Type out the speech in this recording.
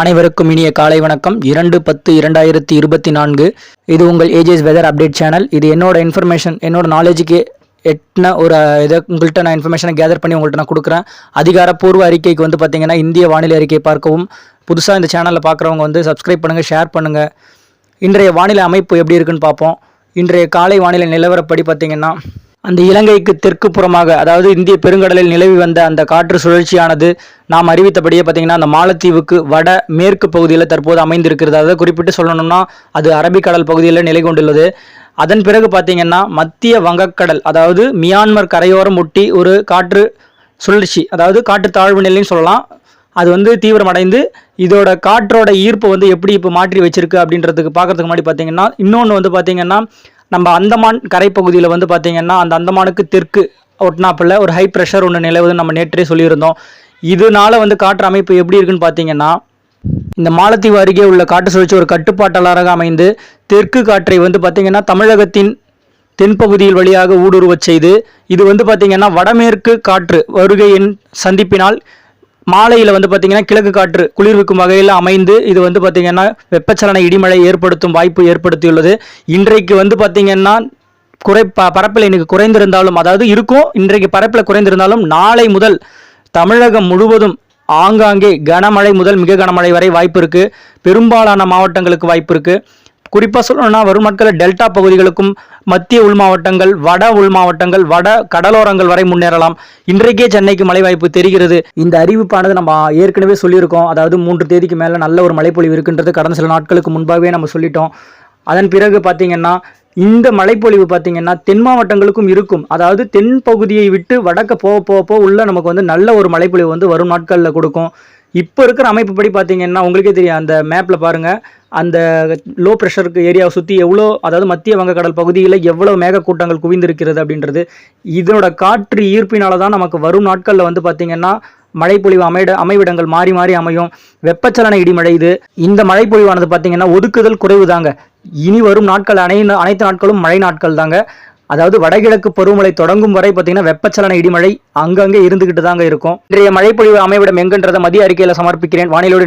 அனைவருக்கும் இனிய காலை வணக்கம். இரண்டு பத்து இரண்டாயிரத்தி இருபத்தி நான்கு. இது உங்கள் ஏஜேஸ் வெதர் அப்டேட் சேனல் இது என்னோட இன்ஃபர்மேஷன் என்னோட நாலேஜுக்கு எட்டின ஒரு இதை உங்கள்கிட்ட நான் இன்ஃபர்மேஷனை கேதர் பண்ணி உங்கள்கிட்ட நான் கொடுக்குறேன். அதிகாரப்பூர்வ அறிக்கைக்கு வந்து பார்த்தீங்கன்னா இந்திய வானிலை அறிக்கை பார்க்கவும் புதுசாக இந்த சேனலில் பார்க்குறவங்க வந்து சப்ஸ்கிரைப் பண்ணுங்கள் ஷேர் பண்ணுங்கள் இன்றைய வானிலை அமைப்பு எப்படி இருக்குன்னு பார்ப்போம். இன்றைய காலை வானிலை நிலவரப்படி பார்த்தீங்கன்னா அந்த இலங்கைக்கு தெற்கு புறமாக அதாவது இந்திய பெருங்கடலில் நிலவி வந்த அந்த காற்று சுழற்சியானது நாம் அறிவித்தபடியே பார்த்தீங்கன்னா அந்த மாலத்தீவுக்கு வட மேற்கு பகுதியில் தற்போது அமைந்திருக்கிறது. அதாவது குறிப்பிட்டு சொல்லணும்னா அது அரபிக்கடல் பகுதியில் நிலை கொண்டுள்ளது. அதன் பிறகு பார்த்தீங்கன்னா மத்திய வங்கக்கடல் அதாவது மியான்மர் கரையோரம் ஒட்டி ஒரு காற்று சுழற்சி அதாவது காற்று தாழ்வு நிலைன்னு சொல்லலாம். அது வந்து தீவிரமடைந்து இதோட காற்றோட ஈர்ப்பு வந்து எப்படி இப்போ மாற்றி வச்சிருக்கு அப்படின்றதுக்கு பார்க்கறதுக்கு முன்னாடி பார்த்தீங்கன்னா இன்னொன்று வந்து பார்த்தீங்கன்னா நம்ம அந்தமான் கரைப்பகுதியில் வந்து பார்த்திங்கன்னா அந்த அந்தமானுக்கு தெற்கு ஒட்னாப்பில் ஒரு ஹை ப்ரெஷர் ஒன்று நிலவுதுன்னு நம்ம நேற்றே சொல்லியிருந்தோம். இதனால வந்து காற்று அமைப்பு எப்படி இருக்குன்னு பார்த்தீங்கன்னா இந்த மாலத்தீவு அருகே உள்ள காற்று சுழற்சி ஒரு கட்டுப்பாட்டாளராக அமைந்து தெற்கு காற்றை வந்து பார்த்திங்கன்னா தமிழகத்தின் தென்பகுதியில் வழியாக ஊடுருவச் செய்து இது வந்து பார்த்திங்கன்னா வடமேற்கு காற்று வருகையின் சந்திப்பினால் மாலையில் வந்து பார்த்தீங்கன்னா கிழக்கு காற்று குளிர்விக்கும் வகையில் அமைந்து இது வந்து பார்த்தீங்கன்னா வெப்பச்சலன இடிமழை ஏற்படுத்தும் வாய்ப்பு ஏற்படுத்தியுள்ளது. இன்றைக்கு வந்து பார்த்தீங்கன்னா குறை ப பரப்பில் இன்னைக்கு குறைந்திருந்தாலும் அதாவது இருக்கும் இன்றைக்கு பரப்பில் குறைந்திருந்தாலும் நாளை முதல் தமிழகம் முழுவதும் ஆங்காங்கே கனமழை முதல் மிக கனமழை வரை வாய்ப்பு இருக்குது பெரும்பாலான மாவட்டங்களுக்கு வாய்ப்பு இருக்குது குறிப்பாக சொல்லணும்னா வரும் நாட்களில் டெல்டா பகுதிகளுக்கும் மத்திய உள் மாவட்டங்கள் வட உள் மாவட்டங்கள் வட கடலோரங்கள் வரை முன்னேறலாம். இன்றைக்கே சென்னைக்கு மழை வாய்ப்பு தெரிகிறது. இந்த அறிவிப்பானது நம்ம ஏற்கனவே சொல்லியிருக்கோம். அதாவது மூன்று தேதிக்கு மேலே நல்ல ஒரு மழைப்பொழிவு இருக்குன்றது. கடந்த சில நாட்களுக்கு முன்பாகவே நம்ம சொல்லிட்டோம். அதன் பிறகு பார்த்தீங்கன்னா இந்த மழைப்பொழிவு பார்த்தீங்கன்னா தென் மாவட்டங்களுக்கும் இருக்கும். அதாவது தென் பகுதியை விட்டு வடக்க போக போக போக உள்ள நமக்கு வந்து நல்ல ஒரு மழைப்பொழிவு வந்து வரும் நாட்களில் கொடுக்கும். இப்போ இருக்கிற அமைப்புப்படி பார்த்தீங்கன்னா உங்களுக்கே தெரியும் அந்த மேப்பில் பாருங்கள் அந்த லோ ப்ரெஷருக்கு ஏரியாவை சுற்றி எவ்வளோ அதாவது மத்திய வங்கக்கடல் பகுதியில் எவ்வளோ மேகக்கூட்டங்கள் குவிந்திருக்கிறது அப்படின்றது இதனோட காற்று ஈர்ப்பினால தான் நமக்கு வரும் நாட்களில் வந்து பார்த்தீங்கன்னா மழைப்பொழிவு அமைட அமைவிடங்கள் மாறி மாறி அமையும். வெப்பச்சலன இடிமழை இது. இந்த மழைப்பொழிவானது பார்த்தீங்கன்னா ஒதுக்குதல் குறைவு தாங்க இனி வரும் நாட்கள் அனை அனைத்து நாட்களும் மழை நாட்கள் தாங்க அதாவது வடகிழக்கு பருவமழை தொடங்கும் வரை பார்த்தீங்கன்னா வெப்பச்சலன இடிமழை அங்கங்கே இருந்துகிட்டு தாங்க இருக்கும். இன்றைய மழைப்பொழிவு அமைவிடம் எங்கன்றதை மதிய அறிக்கையில் சமர்ப்பிக்கிறேன். வானிலோடு